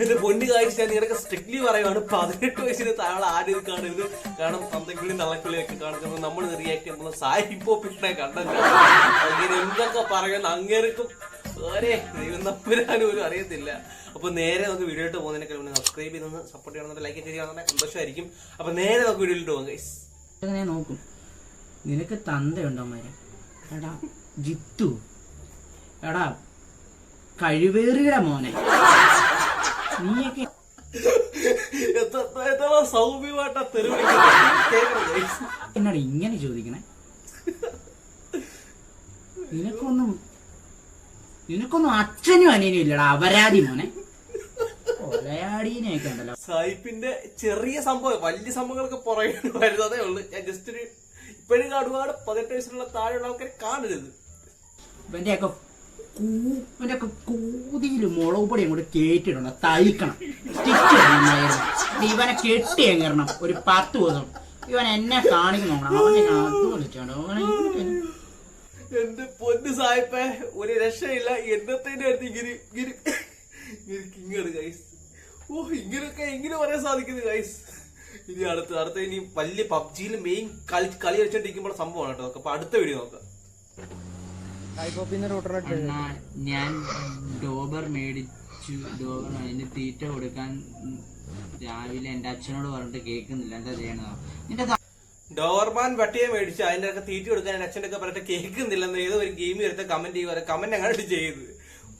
എന്റെ പൊന്നു കാഴ്ച ഞാൻ നിനക്ക് സ്ട്രിക്ട്ലി പറയുവാണ് പതിനെട്ട് വയസ്സിന് താഴെ ആരും കാണരുത്. കാരണം തന്തക്കുള്ളി തള്ളക്കുളിയൊക്കെ കാണുമ്പോൾ നമ്മൾ റിയാക്ട് ചെയ്യുമ്പോൾ സായി പോപ്പിനെ കണ്ടല്ല. അങ്ങനെ എന്തൊക്കെ പറയുന്ന അങ്ങേർക്കും ഒരേ അറിയത്തില്ല. അപ്പൊ നേരെ നമുക്ക് വീഡിയോ ഇട്ട് പോകുന്നതിനൊക്കെ സബ്സ്ക്രൈബ് ചെയ്ത് സപ്പോർട്ട് ചെയ്യണമെന്ന് ലൈക്ക് ചെയ്യുകയാണെന്നുണ്ടെങ്കിൽ സന്തോഷമായിരിക്കും. അപ്പൊ നേരെ നമുക്ക് വീഡിയോയിലോട്ട് പോകാം ഗൈസ് അങ്ങനെ നോക്കും. നിനക്ക് തന്തയുണ്ടോ മാരെ എടാ ജിത്തു. എടാ കഴിവേറിയ മോനെ. നീയൊക്കെ സൗമ്യമായിട്ടാ എന്നോട് ഇങ്ങനെ ചോദിക്കണേ? നിനക്കൊന്നും നിനക്കൊന്നും അച്ഛനും അനിയനും ഇല്ലടാ അപരാധി മോനെ. കൊലയാടീനെയൊക്കെ ഉണ്ടല്ലോ. സായിപ്പിന്റെ ചെറിയ സംഭവം വലിയ സംഭവങ്ങളൊക്കെ പുറകെ വരുന്നതേ ഉള്ളൂ. ഞാൻ ജസ്റ്റ് ഒരു ഇപ്പോഴും ഒരുപാട് പതിനെട്ട് വയസ്സിലുള്ള താഴെയുള്ള ആൾക്കാരെ കാണരുത്. ഇവന്റെയൊക്കെ കൂ ഇവന്റെ ഒക്കെ കൂതിയിൽ മുളക് അങ്ങോട്ട് കേട്ടിട്ടുണ്ട് തളിക്കണം സ്റ്റിച്ച് ഇവനെ കെട്ടി എങ്ങരണം ഒരു പത്ത് ദിവസം. ഇവൻ എന്നെ കാണിക്കുന്നു അവനെ അത് വിളിച്ചോണ്ട് എന്റെ പൊന്ന് സായിപ്പേ ഒരു രക്ഷയില്ല. എന്നത്തിന്റെ അടുത്ത് ഇങ്ങനെ ഇങ്ങനെ ഇങ്ങനെ കിങ്ങാണ് ഗൈസ് ഓ ഇങ്ങനെയൊക്കെ എങ്ങനെ പറയാൻ സാധിക്കുന്നു ഗൈസ് ഇനി അടുത്ത അടുത്ത ഇനി വലിയ പബ്ജിയിൽ മെയിൻ കളി കളി വെച്ചോണ്ടിരിക്കുമ്പോൾ സംഭവമാണ് കേട്ടോ. അപ്പൊ അടുത്ത വീഡിയോ നോക്കാം. ഞാൻ ഡോബർ മേടിച്ചു ഡോബർ അതിന് തീറ്റ കൊടുക്കാൻ രാവിലെ എന്റെ അച്ഛനോട് പറഞ്ഞിട്ട് കേൾക്കുന്നില്ല. എന്താ ചെയ്യണതോ? നിന്റെ ഡോർമാൻ പട്ടിയെ മേടിച്ച് അതിന്റെ ഒക്കെ തീറ്റ കൊടുക്കാൻ എന്റെ അച്ഛന്റെ ഒക്കെ പറഞ്ഞിട്ട് കേൾക്കുന്നില്ലെന്ന് ഏതോ ഒരു ഗെയിം എടുത്ത കമന്റ് ചെയ്യുക കമന്റ് അങ്ങോട്ട് ചെയ്ത്.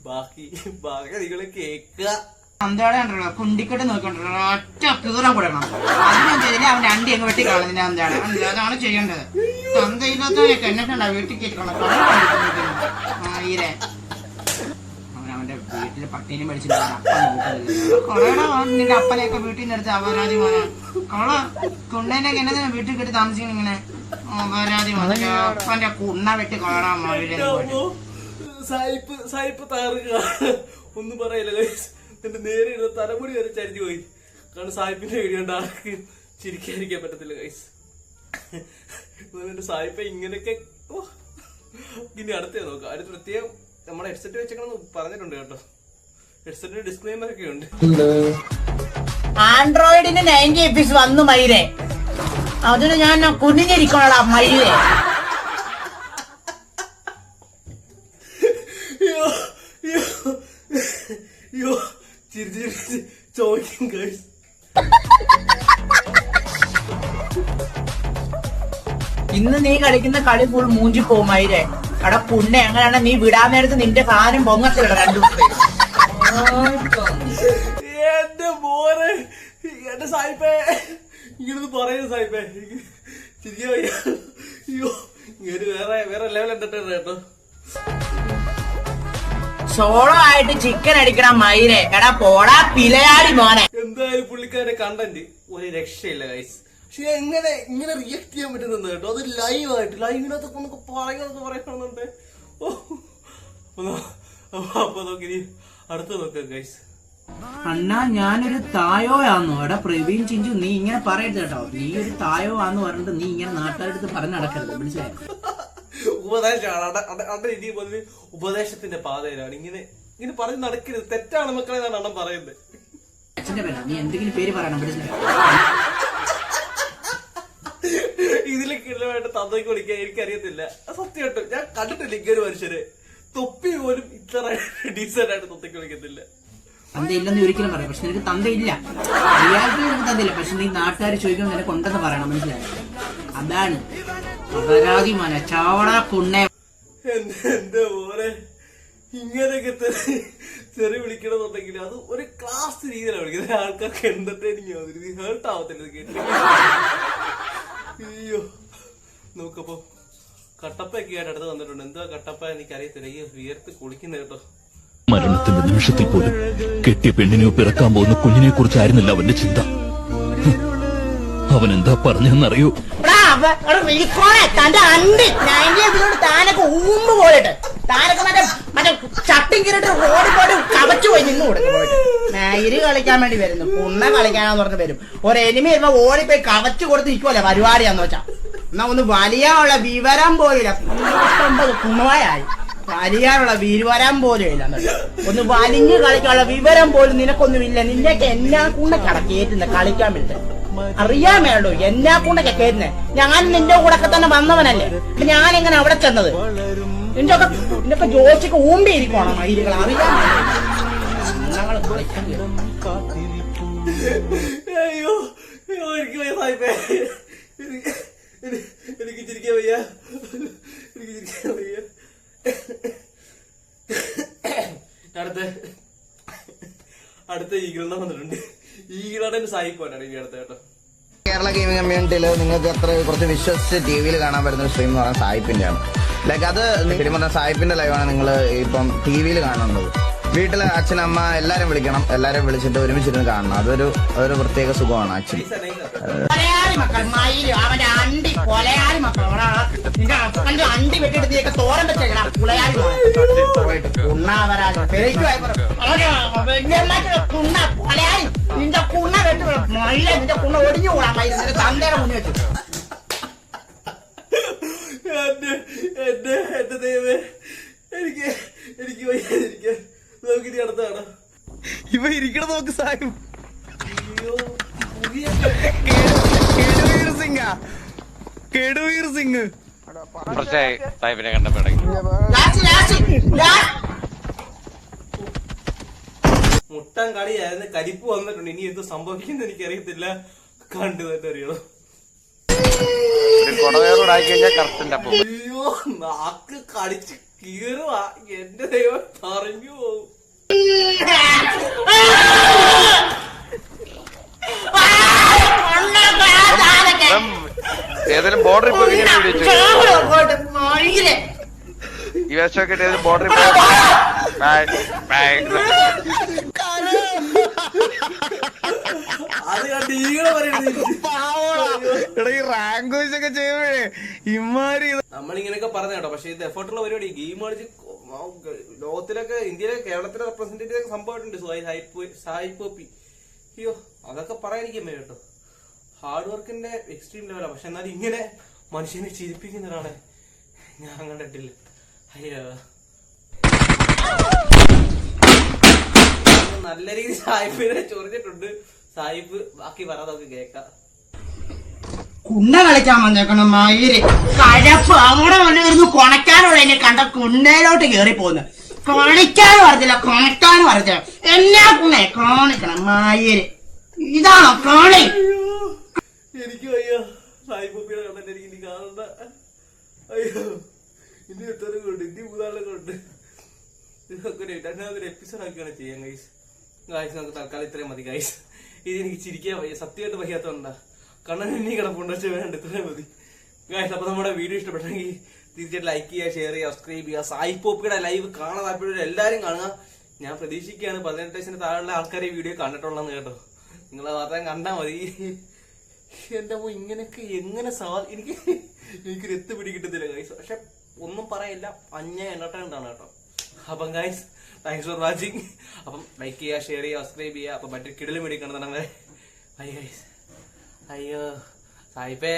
ബാക്കി ബാക്കി നിങ്ങൾ കേൾക്കുക. കുണ്ടിക്കെട്ട് നോക്കിക്കൊണ്ടല്ലോ ഒറ്റ കീറാൻ കൊടുക്കണം അതിനും ചെയ്തില്ല. അവൻ അണ്ടി അങ്ങ് വെട്ടി കളഞ്ഞാണ് എന്താണ് അതാണ് ചെയ്യേണ്ടത്? തന്തയില്ലാത്തവരൊക്കെ എന്നെ കണ്ട വീട്ടിൽ കേൾക്കണം ഈരെ അവൻ വീട്ടിലെ പട്ടീനെ നോക്കുന്നില്ല നിന്റെ അപ്പനെയൊക്കെ വീട്ടിൽ നിന്ന് എടുത്ത് അപരാധി മോനെ. കള കുണ്ടേനൊക്കെ എന്നെ വീട്ടിൽ കെട്ടി താമസിക്കണം ഇങ്ങനെ. അപരാധി മോനെ. അപ്പന്റെ കുണ്ണ വെട്ടി കൊള്ളടാ മോനെ സായിപ്പ് സായിപ്പ് താറുക. ഒന്നും പറയില്ല എന്റെ നേരെ ഇരുന്ന് തലമുടി വരെ ചരിഞ്ഞു പോയി. കാരണം സായിപ്പിന്റെ വീഡിയോ ഉണ്ട് ആർക്ക് ചിരിക്കാതിരിക്കാൻ പറ്റത്തില്ല ഗൈസ് എന്റെ സായിപ്പ ഇങ്ങനെയൊക്കെ ഓ. ഇനി അടുത്തേ നോക്കാം. അടുത്ത് പ്രത്യേകം നമ്മൾ ഹെഡ്സെറ്റ് വെച്ചേക്കണം പറഞ്ഞിട്ടുണ്ട് കേട്ടോ. ഹെഡ്സെറ്റിന് ഡിസ്ക്ലെയിമർ ഒക്കെ ഉണ്ട്. ആൻഡ്രോയിഡിന് നയന്റി എപ്പിസ് വന്നു മയിലേ അതിന് ഞാൻ കുനിഞ്ഞിരിക്കണടാ മയിലേ യോ യോ ചിരിച്ച് ചോദിക്കും ഗൈസ് നീ കളിക്കുന്ന കളി ഫുൾ മൂഞ്ചി പോകുമായിരേ എടാ പുണ്ണെ അങ്ങനെയാണ് നീ വിടാൻ നേരത്ത് നിന്റെ സാധനം പൊങ്ങത്തില്ല രണ്ടു എന്റെ മോനെ എന്റെ സായിപ്പേ ഇങ്ങനൊന്ന് പറയുന്നു സായിപ്പേ. ചിരിക്കാൻ വയ്യ. അയ്യോ ഇങ്ങനെ വേറെ വേറെ ലെവൽ കേട്ടോ സോളോ ആയിട്ട് ചിക്കൻ അടിക്കണ മയിലെ. എടാ പോടാ പിലയാടി മോനെ. എന്തായാലും പുള്ളിക്കാരുടെ കണ്ടന്റ് ഒരു രക്ഷയില്ല ഗൈസ് പക്ഷെ എങ്ങനെ ഇങ്ങനെ റിയാക്ട് ചെയ്യാൻ പറ്റുന്നുണ്ട് കേട്ടോ? അത് ലൈവ് ആയിട്ട് ലൈവിനകത്തൊക്കെ നമുക്ക് പറയുന്നതൊക്കെ പറയണമെന്നുണ്ട്. ഓ അപ്പൊ നോക്കി അടുത്ത് നോക്കാം ഗൈസ് അണ്ണാ ഞാനൊരു തായോ ആന്നു എടാ പ്രവീൺ ചിഞ്ചു നീ ഇങ്ങനെ പറയരുത് കേട്ടോ. നീ ഒരു തായോ ആന്ന് പറഞ്ഞിട്ട് നീ ഇങ്ങനെ നാട്ടുകാരുടെ പറഞ്ഞു നടക്കരുത് മനസ്സിലായോ? ഉപദേശമാണ് ഇനി മുതൽ ഉപദേശത്തിന്റെ പാതയിലാണ്. ഇങ്ങനെ ഇങ്ങനെ പറഞ്ഞ് നടക്കരുത്. തെറ്റാണ് മക്കളെ എന്നാണ് അണ്ണൻ പറയുന്നത്. അച്ഛന്റെ പേരാ. നീ എന്തെങ്കിലും പേര് പറയണം മനസ്സിലായോ? ഇതിൽ കിടമായിട്ട് തന്തയ്ക്ക് വിളിക്കാൻ എനിക്കറിയത്തില്ല. സത്യം കേട്ടോ ഞാൻ കണ്ടിട്ടില്ല ഇങ്ങനെ ഒരു മനുഷ്യരെ തൊപ്പി പോലും ഇത്ര ഡീസന്റ് ആയിട്ട് തൊത്തയ്ക്ക് വിളിക്കത്തില്ല. തന്തയില്ലെന്ന് ഒരിക്കലും പറയാം പക്ഷെ നിനക്ക് തന്തയില്ല. റിയാലിറ്റി നിനക്ക് തന്തയില്ല. പക്ഷെ നീ നാട്ടുകാർ ചോദിക്കുമ്പോൾ നിനക്ക് ഉണ്ടെന്ന് പറയണം. മനസ്സിലായി? അതാണ് അപരാധി മന ചാവടാ കുണ്ണെ എന്റെ പോലെ ഇങ്ങനെയൊക്കെ ചെറിയ വിളിക്കണമെന്നുണ്ടെങ്കിൽ അത് ഒരു ക്ലാസ് രീതിയിലാണ് വിളിക്കുന്നത്. ആൾക്കാർക്ക് എന്റർടൈനിങ് ആവുന്നില്ല ഹേർട്ട് ആവത്തില്ല. കേട്ടില്ല അയ്യോ. നോക്കപ്പോ. കട്ടപ്പയൊക്കെ ആയിട്ട് അടുത്ത് വന്നിട്ടുണ്ട്. എന്താ കട്ടപ്പ? എനിക്കറിയത്തില്ല. ഈ വിയർത്ത് കുളിക്കുന്ന കേട്ടോ. മരണത്തിന്റെ നിമിഷത്തിൽ പോലും കെട്ടിയ പെണ്ണിനെ പിറക്കാൻ പോകുന്ന കുഞ്ഞിനെ കുറിച്ചായിരുന്നില്ല അവന്റെ ചിന്ത. അവൻ എന്താ പറഞ്ഞെന്നറിയോ? തന്റെ അണ്ടി. നയന്റിയോട് താനൊക്കെ ഊമ്പ് പോയിട്ട് താനൊക്കെ മറ്റേ മറ്റേ ചട്ടിൻ കിരട്ട് ഓടി പോയിട്ട് കവച്ചു പോയി നിന്ന് കൊടുക്കും പോയിട്ട്. നൈര് കളിക്കാൻ വേണ്ടി വരുന്നു. പുണ്ണ കളിക്കാനാന്ന് പറഞ്ഞ് വരും. ഒരു എനിമി വരുമ്പോ ഓടിപ്പോയി കവച്ചു കൊടുത്ത് നിൽക്കുമല്ലേ പരിപാടിയാന്ന് വെച്ചാ. എന്നാ ഒന്ന് വലിയ ഉള്ള വിവരം പോയില്ല പത്തൊമ്പത് കുണവായായി വലിയാനുള്ള വിവരം പോലും ഇല്ല. ഒന്ന് വലിഞ്ഞു കളിക്കാനുള്ള വിവരം പോലും നിനക്കൊന്നുമില്ല നിന്നൊക്കെ എന്നാ കൂടെ കയറ്റുന്ന കളിക്കാൻ വേണ്ടി അറിയാൻ വേണ്ടോ എന്നാ കൂടെ കേറ്റുന്നേ? ഞാൻ നിന്റെ കൂടെ ഒക്കെ തന്നെ വന്നവനല്ലേ. ഞാൻ എങ്ങനെ അവിടെ ചെന്നത്? നിന്റെ ഒക്കെ നിന്റെ ഒക്കെ ജോലിക്ക് ഊമ്പിയിരിക്കണം മയിലുകൾ? ഞങ്ങൾ അയ്യോ എനിക്ക് വയ്യ സായിപ്പേ എനിക്ക് ചിരിക്കാൻ വയ്യ. എനിക്ക് ചിരിക്കാൻ വയ്യ. അടുത്ത അടുത്ത ഈഗിളിനെ വന്നിട്ടുണ്ട്. ഈഗിളാണ് എന്റെ സായിപ്പാണ് ഇനി അടുത്ത കേട്ടോ. കേരള ഗെയിമിംഗ് കമ്മ്യൂണിറ്റിയിൽ നിങ്ങൾക്ക് അത്ര കുറച്ച് വിശ്വസിച്ച് ടി വിയിൽ കാണാൻ പറ്റുന്ന സ്ട്രീം എന്ന് പറഞ്ഞാൽ സായിപ്പിന്റെ ആണ് ലൈക്ക് അത് ശരിക്കും പറഞ്ഞാൽ സായിപ്പിന്റെ ലൈവാണ് നിങ്ങൾ ഇപ്പം ടി വിയിൽ കാണുന്നത്. വീട്ടിലെ അച്ഛനമ്മ എല്ലാരും വിളിക്കണം. എല്ലാരും വിളിച്ചിട്ട് ഒരുമിച്ചിരുന്ന് കാണണം. അതൊരു ഒരു പ്രത്യേക സുഖമാണ് ആക്ച്വലി. നിന്റെ കുണ്ണ കുണ്ണ വെട്ടി മയില നിന്റെ കുണ്ണ ഒടിഞ്ഞു നിന്റെ തന്തയുടെ മുന്നേ വെച്ചു എന്റെ എന്റെ എന്റെ ദൈവമേ എനിക്ക് എനിക്ക് വയ്യാതിരിക്കാൻ നമുക്ക് ഇനി അടുത്ത കാണാം ഇവ ഇരിക്കണ നോക്ക് സാഹിബ്. അയ്യോ കേടുവീർ കെടുവീർ കേടുവീർ കെടുവീർ സിംഗ്. കുറച്ചായി സാഹിബിനെ കണ്ടപ്പോഴേക്ക് ലാസ്റ്റ് ലാസ്റ്റ് ലാസ്റ്റ് മുട്ടൻ കളിയായിരുന്നു കരിപ്പ് വന്നിട്ടുണ്ട്. ഇനി എന്ത് സംഭവിക്കുന്ന എനിക്കറിയത്തില്ല. കണ്ടു തന്നെ അറിയണം നാക്ക് കടിച്ച് കീറുക എന്റെ ദൈവം പറഞ്ഞു പോകും. ഏതെങ്കിലും ബോർഡറിൽ പോയി ഈ വേഷമൊക്കെ ഏതെങ്കിലും ബോർഡറിൽ പോയി ബൈ, ബൈ. അത് കണ്ട് ഈകളെ പറയുന്നത് റാങ്ക് ഒക്കെ ചെയ്യുമ്പോഴേ ഇമാരി നമ്മളിങ്ങനെയൊക്കെ പറഞ്ഞു കേട്ടോ. പക്ഷെ ഇത് എഫേർട്ടുള്ള പരിപാടി. ഗെയിം കളിച്ച് ലോകത്തിലൊക്കെ ഇന്ത്യയിലെ കേരളത്തിലെ റെപ്രസെന്റേറ്റീവ് സംഭവമായിട്ടുണ്ട്. സായി പോപ്പി. അയ്യോ അതൊക്കെ പറയാനിരിക്കുമ്പോ കേട്ടോ. ഹാർഡ് വർക്കിന്റെ എക്സ്ട്രീം ലെവലാണ് പക്ഷെ എന്നാലും ഇങ്ങനെ മനുഷ്യനെ ചിരിപ്പിക്കുന്നതാണ് ഞാൻ കണ്ടിട്ടില്ല. അയ്യോ. നല്ല രീതിയിൽ സായിപ്പിനെ ചൊറിഞ്ഞിട്ടുണ്ട്. സായിപ്പ് ബാക്കി പറയാതൊക്കെ നമുക്ക് കുണ്ണ കളിക്കാൻ വന്നേക്കണം മയിൽ. കഴപ്പ്. അവിടെ വന്നിരുന്നു കൊണക്കാനുള്ള എന്നെ കണ്ട കുണ്ടയിലോട്ട് കേറി പോകുന്നു കളിക്കാൻ പറഞ്ഞില്ല കൊണക്കാൻ പറഞ്ഞില്ല എല്ലാ കുണ്ണെ കാണിക്കണം മയിൽ. ഇതാണോ കാണി? എനിക്ക് കാണണ്ട. അയ്യോ ഇനി കൊണ്ട് കൊണ്ട്. എപ്പിസോഡ് ആക്കിയാണ് ചെയ്യാൻ ഗൈസ് നമുക്ക് തൽക്കാലം ഇത്രയും മതി ഗൈസ് ഇത് എനിക്ക് ചിരിക്കാൻ വയ്യ. സത്യമായിട്ട് വയ്യാത്തോണ്ടാ. കണ്ണൻ ഇനി കിടപ്പുണ്ട് പക്ഷെ വേണ്ട ഇത്രയും മതി. അപ്പൊ നമ്മുടെ വീഡിയോ ഇഷ്ടപ്പെട്ടെങ്കിൽ തീർച്ചയായിട്ടും ലൈക്ക് ചെയ്യുക ഷെയർ ചെയ്യുക സബ്സ്ക്രൈബ് ചെയ്യുക. സായി പോപ്പിയുടെ ലൈവ് കാണാൻ താല്പര്യം എല്ലാവരും കാണുക. ഞാൻ പ്രതീക്ഷിക്കുകയാണ് പതിനെട്ട് വയസ്സിന് താഴെയുള്ള ആൾക്കാരെ വീഡിയോ കണ്ടിട്ടുള്ളതെന്ന് കേട്ടോ. നിങ്ങൾ മാത്രം കണ്ടാൽ മതി. എന്റെ പോ ഇങ്ങനെയൊക്കെ എങ്ങനെ സാ എനിക്ക് എനിക്ക് എത്ത് പിടികിട്ടത്തില്ല ഗൈസ് പക്ഷെ ഒന്നും പറയില്ല അഞ്ഞ എന്റർടൈൻമെന്റ് ആണ് കേട്ടോ. അപ്പം ഗൈസ് താങ്ക്സ് ഫോർ വാച്ചിങ് അപ്പം ലൈക്ക് ചെയ്യുക ഷെയർ ചെയ്യുക സബ്സ്ക്രൈബ് ചെയ്യുക. അപ്പം മറ്റൊരു കിടലും മേടിക്കണം തന്നെ ബൈ ഗൈസ് അയ്യോ സായിപ്പേ